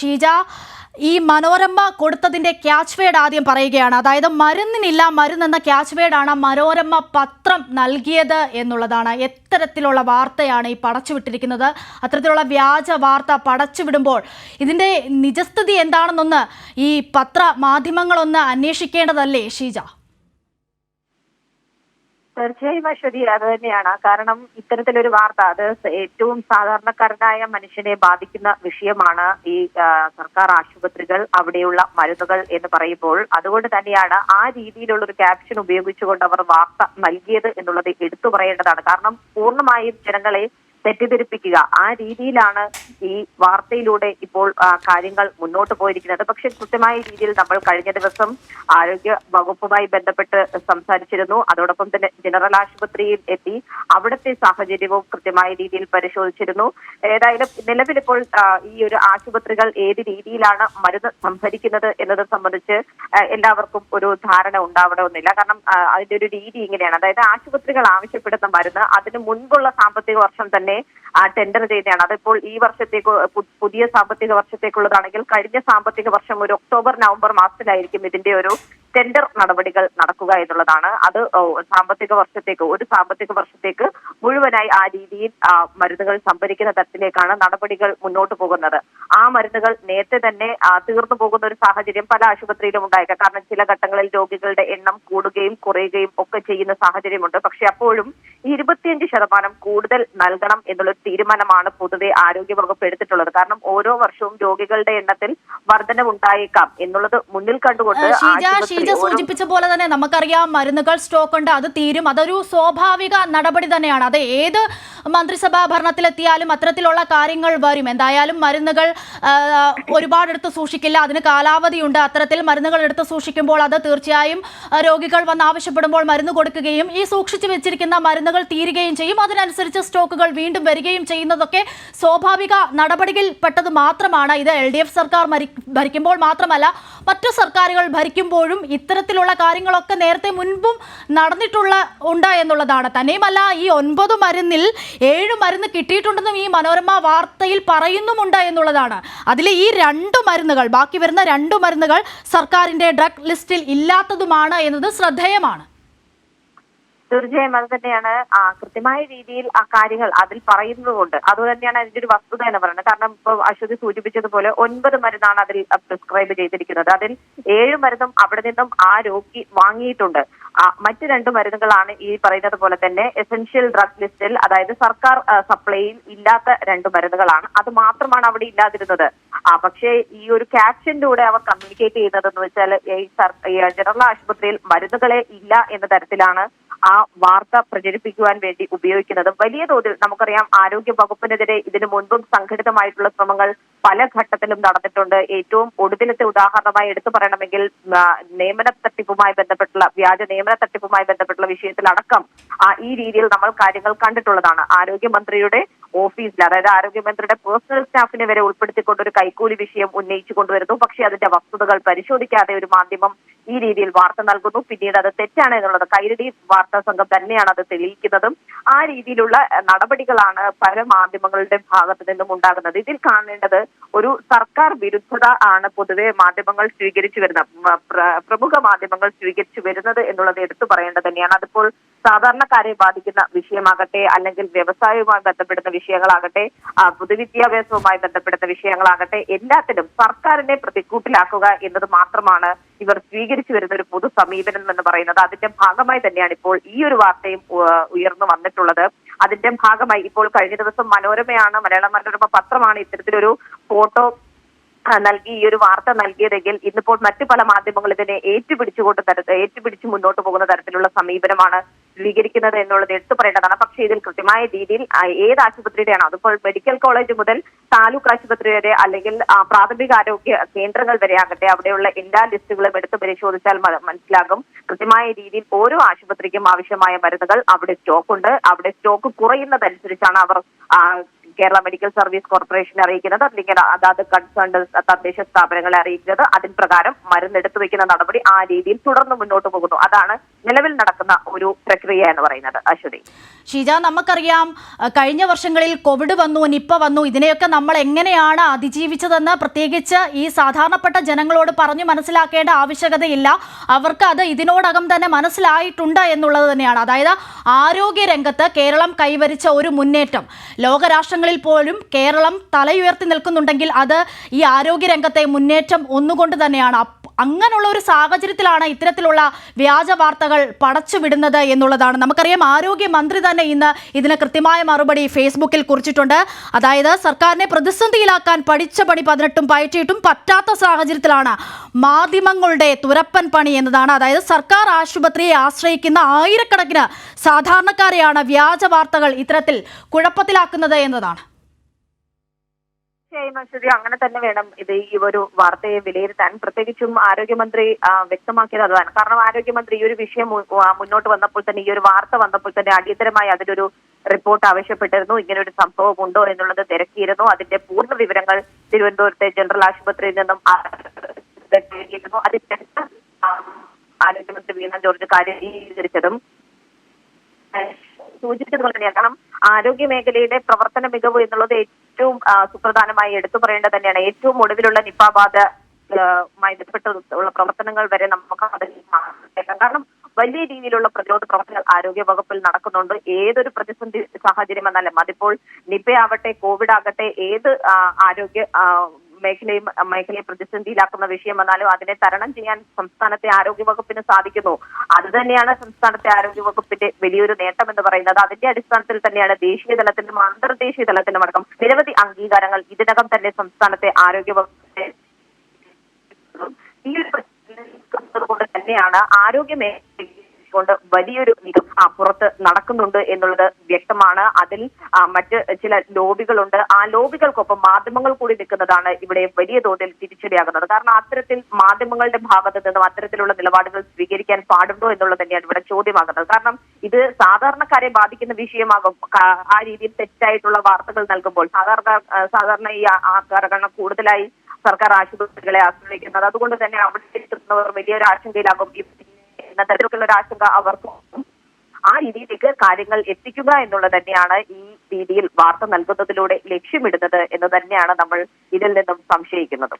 ഷീജ ഈ Manorama കൊടുത്തതിന്റെ catch word ആദ്യം പറയുകയാണ്. അതായത് മരുന്നിനില്ല മരുന്നെന്ന ക്യാച്ച് വേഡാണ് മനോരമ പത്രം നൽകിയത് എന്നുള്ളതാണ്. എത്തരത്തിലുള്ള വാർത്തയാണ് ഈ പടച്ചുവിട്ടിരിക്കുന്നത്. അത്തരത്തിലുള്ള വ്യാജ വാർത്ത പടച്ചുവിടുമ്പോൾ ഇതിന്റെ നിജസ്ഥിതി എന്താണെന്നൊന്ന് ഈ പത്ര മാധ്യമങ്ങളൊന്ന് അന്വേഷിക്കേണ്ടതല്ലേ ഷീജ? തീർച്ചയായും അശ്വതി അത് തന്നെയാണ്. കാരണം ഇത്തരത്തിലൊരു വാർത്ത അത് ഏറ്റവും സാധാരണക്കാരനായ മനുഷ്യനെ ബാധിക്കുന്ന വിഷയമാണ് ഈ സർക്കാർ ആശുപത്രികൾ അവിടെയുള്ള മരുന്നുകൾ എന്ന് പറയുമ്പോൾ. അതുകൊണ്ട് തന്നെയാണ് ആ രീതിയിലുള്ള ഒരു ക്യാപ്ഷൻ ഉപയോഗിച്ചുകൊണ്ട് അവർ വാർത്ത നൽകിയത് എന്നുള്ളത് എടുത്തു പറയേണ്ടതാണ്. കാരണം പൂർണമായും ജനങ്ങളെ തെറ്റിദ്ധരിപ്പിക്കുക. ആ രീതിയിലാണ് ഈ വാർത്തയിലൂടെ ഇപ്പോൾ കാര്യങ്ങൾ മുന്നോട്ട് പോയിരിക്കുന്നത്. പക്ഷെ കൃത്യമായ രീതിയിൽ നമ്മൾ കഴിഞ്ഞ ദിവസം ആരോഗ്യ വകുപ്പുമായി ബന്ധപ്പെട്ട് സംസാരിച്ചിരുന്നു. അതോടൊപ്പം തന്നെ ജനറൽ ആശുപത്രിയിൽ എത്തി അവിടുത്തെ സാഹചര്യവും കൃത്യമായ രീതിയിൽ പരിശോധിച്ചിരുന്നു. ഏതായാലും നിലവിലിപ്പോൾ ഈ ഒരു ആശുപത്രികൾ ഏത് രീതിയിലാണ് മരുന്ന് സംഭരിക്കുന്നത് എന്നത് സംബന്ധിച്ച് എല്ലാവർക്കും ഒരു ധാരണ ഉണ്ടാവണമെന്നില്ല. കാരണം അതിന്റെ ഒരു രീതി ഇങ്ങനെയാണ്. അതായത് ആശുപത്രികൾ ആവശ്യപ്പെടുന്ന മരുന്ന് അതിന് മുൻപുള്ള സാമ്പത്തിക വർഷം തന്നെ ആ ടെൻഡർ ചെയ്തതാണ് അതിപ്പോൾ ഈ വർഷത്തേക്ക് പുതിയ സാമ്പത്തിക വർഷത്തേക്കുള്ളതാണെങ്കിൽ കഴിഞ്ഞ സാമ്പത്തിക വർഷം ഒരു ഒക്ടോബർ നവംബർ മാസത്തിലായിരിക്കും ഇതിന്റെ ഒരു ടെൻഡർ നടപടികൾ നടക്കുക എന്നുള്ളതാണ്. അത് സാമ്പത്തിക വർഷത്തേക്ക് ഒരു സാമ്പത്തിക വർഷത്തേക്ക് മുഴുവനായി ആ രീതിയിൽ മരുന്നുകൾ സംഭരിക്കുന്ന തരത്തിലേക്കാണ് നടപടികൾ മുന്നോട്ട് പോകുന്നത്. ആ മരുന്നുകൾ നേരത്തെ തന്നെ തീർന്നു പോകുന്ന ഒരു സാഹചര്യം പല ആശുപത്രിയിലും ഉണ്ടായേക്കാം. കാരണം ചില ഘട്ടങ്ങളിൽ രോഗികളുടെ എണ്ണം കൂടുകയും കുറയുകയും ഒക്കെ ചെയ്യുന്ന സാഹചര്യമുണ്ട്. പക്ഷെ അപ്പോഴും ഈ ഇരുപത്തിയഞ്ച് ശതമാനം കൂടുതൽ നൽകണം എന്നുള്ളൊരു തീരുമാനമാണ് പൊതുവെ ആരോഗ്യവകുപ്പ് എടുത്തിട്ടുള്ളത്. കാരണം ഓരോ വർഷവും രോഗികളുടെ എണ്ണത്തിൽ വർധനവുണ്ടായേക്കാം എന്നുള്ളത് മുന്നിൽ കണ്ടുകൊണ്ട് ആശുപത്രി ഓരോ- സൂചിപ്പിച്ച പോലെ തന്നെ നമുക്കറിയാം മരുന്നുകൾ സ്റ്റോക്ക് ഉണ്ട്. അത് തീരും. അതൊരു സ്വാഭാവിക നടപടി തന്നെയാണ്. അത് ഏത് മന്ത്രിസഭാ ഭരണത്തിലെത്തിയാലും അത്തരത്തിലുള്ള കാര്യങ്ങൾ വരും. എന്തായാലും മരുന്നുകൾ ഒരുപാട് എടുത്ത് സൂക്ഷിക്കില്ല. അതിന് കാലാവധിയുണ്ട്. അത്തരത്തിൽ മരുന്നുകൾ എടുത്ത് സൂക്ഷിക്കുമ്പോൾ അത് തീർച്ചയായും രോഗികൾ വന്ന് ആവശ്യപ്പെടുമ്പോൾ മരുന്ന് കൊടുക്കുകയും ഈ സൂക്ഷിച്ചു വെച്ചിരിക്കുന്ന മരുന്നുകൾ തീരുകയും ചെയ്യും. അതിനനുസരിച്ച് സ്റ്റോക്കുകൾ വീണ്ടും വരികയും ചെയ്യുന്നതൊക്കെ സ്വാഭാവിക നടപടിയിൽ പെട്ടത് മാത്രമാണ്. ഇത് എൽ സർക്കാർ ഭരിക്കുമ്പോൾ മാത്രമല്ല മറ്റു സർക്കാരുകൾ ഭരിക്കുമ്പോഴും ഇത്തരത്തിലുള്ള കാര്യങ്ങളൊക്കെ നേരത്തെ മുൻപും നടന്നിട്ടുള്ള ഉണ്ട് എന്നുള്ളതാണ്. തന്നെയുമല്ല ഈ ഒൻപത് മരുന്നിൽ ഏഴ് മരുന്ന് കിട്ടിയിട്ടുണ്ടെന്നും ഈ മനോരമ വാർത്തയിൽ പറയുന്നുമുണ്ട് എന്നുള്ളതാണ്. അതിൽ ഈ രണ്ട് മരുന്നുകൾ ബാക്കി വരുന്ന രണ്ട് മരുന്നുകൾ സർക്കാരിന്റെ ഡ്രഗ് ലിസ്റ്റിൽ ഇല്ലാത്തതുമാണ് എന്നത് ശ്രദ്ധേയമാണ്. തീർച്ചയായും അത് തന്നെയാണ്. കൃത്യമായ രീതിയിൽ ആ കാര്യങ്ങൾ അതിൽ പറയുന്നതുകൊണ്ട്. അത് തന്നെയാണ് അതിന്റെ ഒരു വസ്തുത എന്ന് പറയുന്നത്. കാരണം ഇപ്പൊ അശ്വതി സൂചിപ്പിച്ചതുപോലെ ഒൻപത് മരുന്നാണ് അതിൽ പ്രിസ്ക്രൈബ് ചെയ്തിരിക്കുന്നത്. അതിൽ ഏഴ് മരുന്നും അവിടെ നിന്നും ആ രോഗി വാങ്ങിയിട്ടുണ്ട്. മറ്റു രണ്ട് മരുന്നുകളാണ് ഈ പറയുന്നത് പോലെ തന്നെ എസെൻഷ്യൽ ഡ്രഗ് ലിസ്റ്റിൽ അതായത് സർക്കാർ സപ്ലൈയിൽ ഇല്ലാത്ത രണ്ട് മരുന്നുകളാണ്. അത് മാത്രമാണ് അവിടെ ഇല്ലാതിരുന്നത്. ആ പക്ഷേ ഈ ഒരു ക്യാപ്ഷനിലൂടെ അവർ കമ്മ്യൂണിക്കേറ്റ് ചെയ്യുന്നത് എന്ന് വെച്ചാൽ ഈ ജനറൽ ആശുപത്രിയിൽ മരുന്നുകളെ ഇല്ല എന്ന തരത്തിലാണ് ആ വാർത്ത പ്രചരിപ്പിക്കുവാൻ വേണ്ടി ഉപയോഗിക്കുന്നത് വലിയ തോതിൽ നമുക്കറിയാം ആരോഗ്യ വകുപ്പിനെതിരെ ഇതിനു മുൻപും സംഘടിതമായിട്ടുള്ള ശ്രമങ്ങൾ പല ഘട്ടത്തിലും നടന്നിട്ടുണ്ട്. ഏറ്റവും ഒടുവിലത്തെ ഉദാഹരണമായി എടുത്തു പറയണമെങ്കിൽ നിയമന തട്ടിപ്പുമായി ബന്ധപ്പെട്ടുള്ള വ്യാജ നിയമന തട്ടിപ്പുമായി ബന്ധപ്പെട്ടുള്ള വിഷയത്തിലടക്കം ഈ രീതിയിൽ നമ്മൾ കാര്യങ്ങൾ കണ്ടിട്ടുള്ളതാണ്. ആരോഗ്യമന്ത്രിയുടെ ഓഫീസിൽ അതായത് ആരോഗ്യമന്ത്രിയുടെ പേഴ്സണൽ സ്റ്റാഫിനെ വരെ ഉൾപ്പെടുത്തിക്കൊണ്ട് ഒരു കൈക്കൂലി വിഷയം ഉന്നയിച്ചു കൊണ്ടുവരുന്നു. പക്ഷേ അതിന്റെ വസ്തുതകൾ പരിശോധിക്കാതെ ഒരു മാധ്യമം ഈ രീതിയിൽ വാർത്ത നൽകുന്നു. പിന്നീട് അത് തെറ്റാണ് എന്നുള്ളത് കൈരടി വാർത്താ സംഘം തന്നെയാണ് അത് തെളിയിക്കുന്നതും. ആ രീതിയിലുള്ള നടപടികളാണ് പല മാധ്യമങ്ങളുടെ ഭാഗത്ത് നിന്നും ഉണ്ടാകുന്നത്. ഇതിൽ കാണേണ്ടത് ഒരു സർക്കാർ വിരുദ്ധത ആണ് പൊതുവെ മാധ്യമങ്ങൾ സ്വീകരിച്ചു വരുന്ന പ്രമുഖ മാധ്യമങ്ങൾ സ്വീകരിച്ചു വരുന്നത് എന്നുള്ളത് എടുത്തു പറയേണ്ടത് തന്നെയാണ്. അതിപ്പോൾ സാധാരണക്കാരെ ബാധിക്കുന്ന വിഷയമാകട്ടെ അല്ലെങ്കിൽ വ്യവസായവുമായി ബന്ധപ്പെടുന്ന വിഷയങ്ങളാകട്ടെ പൊതുവിദ്യാഭ്യാസവുമായി ബന്ധപ്പെടുന്ന വിഷയങ്ങളാകട്ടെ എല്ലാത്തിലും സർക്കാരിനെ പ്രതിക്കൂട്ടിലാക്കുക എന്നത് മാത്രമാണ് ഇവർ സ്വീകരിച്ചു വരുന്ന ഒരു പൊതു സമീപനം എന്ന് പറയുന്നത് അതിന്റെ ഭാഗമായി തന്നെയാണ് ഇപ്പോൾ ഈ ഒരു വാർത്തയും ഉയർന്നു വന്നിട്ടുള്ളത്. അതിന്റെ ഭാഗമായി ഇപ്പോൾ കഴിഞ്ഞ ദിവസം മനോരമയാണ് മലയാള മനോരമ പത്രമാണ് ഇത്തരത്തിലൊരു ഫോട്ടോ നൽകി ഈ ഒരു വാർത്ത നൽകിയതെങ്കിൽ ഇന്നിപ്പോൾ മറ്റു പല മാധ്യമങ്ങൾ ഇതിനെ ഏറ്റുപിടിച്ചുകൊണ്ട് തരത്തിൽ ഏറ്റുപിടിച്ച് മുന്നോട്ട് പോകുന്ന തരത്തിലുള്ള സമീപനമാണ് സ്വീകരിക്കുന്നത് എന്നുള്ളത് എടുത്തു പറയേണ്ടതാണ്. പക്ഷേ ഇതിൽ കൃത്യമായ രീതിയിൽ ഏത് ആശുപത്രിയുടെയാണോ അതിപ്പോൾ മെഡിക്കൽ കോളേജ് മുതൽ താലൂക്ക് ആശുപത്രി വരെ അല്ലെങ്കിൽ പ്രാഥമിക ആരോഗ്യ കേന്ദ്രങ്ങൾ വരെ ആകട്ടെ അവിടെയുള്ള എല്ലാ ലിസ്റ്റുകളും എടുത്ത് പരിശോധിച്ചാൽ മനസ്സിലാകും. കൃത്യമായ രീതിയിൽ ഓരോ ആശുപത്രിക്കും ആവശ്യമായ മരുന്നുകൾ അവിടെ സ്റ്റോക്ക് ഉണ്ട് അവിടെ സ്റ്റോക്ക് കുറയുന്നതനുസരിച്ചാണ് അവർ കേരള മെഡിക്കൽ സർവീസ് കോർപ്പറേഷൻ അറിയിക്കുന്നത് അല്ലെങ്കിൽ അതാത് കൺസേൺഡ് തദ്ദേശ സ്ഥാപനങ്ങളെ അറിയിക്കുന്നത് അതിൻ പ്രകാരം മരുന്ന് എടുത്തു വെക്കുന്ന നടപടി ആ രീതിയിൽ തുടർന്ന് മുന്നോട്ട് പോകുന്നു. അതാണ് നിലവിൽ നടക്കുന്ന ഒരു പ്രക്രിയ എന്ന് പറയുന്നത്. അശ്വതി. ഷീജ നമുക്കറിയാം കഴിഞ്ഞ വർഷങ്ങളിൽ കോവിഡ് വന്നു നിപ്പ വന്നു. ഇതിനെയൊക്കെ നമ്മൾ എങ്ങനെയാണ് അതിജീവിച്ചതെന്ന് പ്രത്യേകിച്ച് ഈ സാധാരണപ്പെട്ട ജനങ്ങളോട് പറഞ്ഞു മനസ്സിലാക്കേണ്ട ആവശ്യകതയില്ല. അവർക്ക് അത് ഇതിനോടകം തന്നെ മനസ്സിലായിട്ടുണ്ട് എന്നുള്ളത് തന്നെയാണ്. അതായത് ആരോഗ്യ രംഗത്ത് കേരളം കൈവരിച്ച ഒരു മുന്നേറ്റം. ലോകരാഷ്ട്രങ്ങളിൽ പോലും കേരളം തലയുയർത്തി നിൽക്കുന്നുണ്ടെങ്കിൽ അത് ഈ ആരോഗ്യ രംഗത്തെ മുന്നേറ്റം ഒന്നുകൊണ്ട് തന്നെയാണ്. അങ്ങനെയുള്ള ഒരു സാഹചര്യത്തിലാണ് ഇത്തരത്തിലുള്ള വ്യാജ വാർത്തകൾ പടച്ചുവിടുന്നത് എന്നുള്ളതാണ്. നമുക്കറിയാം ആരോഗ്യമന്ത്രി തന്നെ ഇന്ന് ഇതിന് കൃത്യമായ മറുപടി ഫേസ്ബുക്കിൽ കുറിച്ചിട്ടുണ്ട്. അതായത് സർക്കാരിനെ പ്രതിസന്ധിയിലാക്കാൻ പഠിച്ച പണി പതിനെട്ടും പയറ്റിയിട്ടും പറ്റാത്ത സാഹചര്യത്തിലാണ് മാധ്യമങ്ങളുടെ തുരപ്പൻ പണി എന്നതാണ്. അതായത് സർക്കാർ ആശുപത്രിയെ ആശ്രയിക്കുന്ന ആയിരക്കണക്കിന് സാധാരണക്കാരെയാണ് വ്യാജ വാർത്തകൾ ഇത്തരത്തിൽ കുഴപ്പത്തിലാക്കുന്നത് എന്നതാണ്. തീർച്ചയായും അശ്വതി അങ്ങനെ തന്നെ വേണം ഇത് ഈ ഒരു വാർത്തയെ വിലയിരുത്താൻ. പ്രത്യേകിച്ചും ആരോഗ്യമന്ത്രി വ്യക്തമാക്കിയത് അതാണ് കാരണം ആരോഗ്യമന്ത്രി ഈ ഒരു വിഷയം മുന്നോട്ട് വന്നപ്പോൾ തന്നെ ഈ ഒരു വാർത്ത വന്നപ്പോൾ തന്നെ അടിയന്തരമായി അതിലൊരു റിപ്പോർട്ട് ആവശ്യപ്പെട്ടിരുന്നു. ഇങ്ങനെ ഒരു സംഭവം ഉണ്ടോ എന്നുള്ളത് തിരക്കിയിരുന്നു. അതിന്റെ പൂർണ വിവരങ്ങൾ തിരുവനന്തപുരത്തെ ജനറൽ ആശുപത്രിയിൽ നിന്നും അതിന്റെ ആരോഗ്യമന്ത്രി വീണ ജോർജ് കാര്യം സ്വീകരിച്ചതും സൂചിപ്പിച്ചതുപോലെ തന്നെയാണ്. കാരണം ആരോഗ്യ മേഖലയുടെ പ്രവർത്തന മികവ് എന്നുള്ളത് ഏറ്റവും സുപ്രധാനമായി എടുത്തു പറയേണ്ടത് തന്നെയാണ് ഏറ്റവും ഒടുവിലുള്ള നിപ്പ ബാധ മായി ബന്ധപ്പെട്ടുള്ള പ്രവർത്തനങ്ങൾ വരെ നമുക്ക് കാരണം വലിയ രീതിയിലുള്ള പ്രതിരോധ പ്രവർത്തനങ്ങൾ ആരോഗ്യ വകുപ്പിൽ നടക്കുന്നുണ്ട്. ഏതൊരു പ്രതിസന്ധി സാഹചര്യം എന്നാലും അതിപ്പോൾ നിപയാവട്ടെ കോവിഡ് ആകട്ടെ ഏത് ആരോഗ്യ മേഖലയും മേഖലയെ പ്രതിസന്ധിയിലാക്കുന്ന വിഷയം വന്നാലും അതിനെ തരണം ചെയ്യാൻ സംസ്ഥാനത്തെ ആരോഗ്യവകുപ്പിന് സാധിക്കുന്നു. അത് തന്നെയാണ് സംസ്ഥാനത്തെ ആരോഗ്യവകുപ്പിന്റെ വലിയൊരു നേട്ടം എന്ന് പറയുന്നത്. അതിന്റെ അടിസ്ഥാനത്തിൽ തന്നെയാണ് ദേശീയ തലത്തിലും അന്തർദേശീയ തലത്തിലും അടക്കം നിരവധി അംഗീകാരങ്ങൾ ഇതിനകം തന്നെ സംസ്ഥാനത്തെ ആരോഗ്യവകുപ്പിന്റെ ഈ ഒരു കൊണ്ട് തന്നെയാണ് ആരോഗ്യ മേഖല കൊണ്ട് വലിയൊരു നീക്കം പുറത്ത് നടക്കുന്നുണ്ട് എന്നുള്ളത് വ്യക്തമാണ്. അതിൽ മറ്റ് ചില ലോബികളുണ്ട്. ആ ലോബികൾക്കൊപ്പം മാധ്യമങ്ങൾ കൂടി നിൽക്കുന്നതാണ് ഇവിടെ വലിയ തോതിൽ തിരിച്ചടിയാകുന്നത്. കാരണം അത്തരത്തിൽ മാധ്യമങ്ങളുടെ ഭാഗത്ത് നിന്നും അത്തരത്തിലുള്ള നിലപാടുകൾ സ്വീകരിക്കാൻ പാടുണ്ടോ എന്നുള്ളത് തന്നെയാണ് ഇവിടെ ചോദ്യമാകുന്നത്. കാരണം ഇത് സാധാരണക്കാരെ ബാധിക്കുന്ന വിഷയമാകും. ആ രീതിയിൽ തെറ്റായിട്ടുള്ള വാർത്തകൾ നൽകുമ്പോൾ സാധാരണ സാധാരണ ഈ ആൾക്കാരാണ് കൂടുതലായി സർക്കാർ ആശുപത്രികളെ ആശ്രയിക്കുന്നത്. അതുകൊണ്ട് തന്നെ അവിടെ എത്തുന്നവർ വലിയൊരു ആശങ്കയിലാകും. എന്ന തരത്തിലുള്ള ഒരു ആശങ്ക അവർക്കും ആ രീതിയിലേക്ക് കാര്യങ്ങൾ എത്തിക്കുക എന്നുള്ളത് തന്നെയാണ് ഈ രീതിയിൽ വാർത്ത നൽകുന്നതിലൂടെ ലക്ഷ്യമിടുന്നത് എന്ന് തന്നെയാണ് നമ്മൾ ഇതിൽ നിന്നും സംശയിക്കുന്നത്.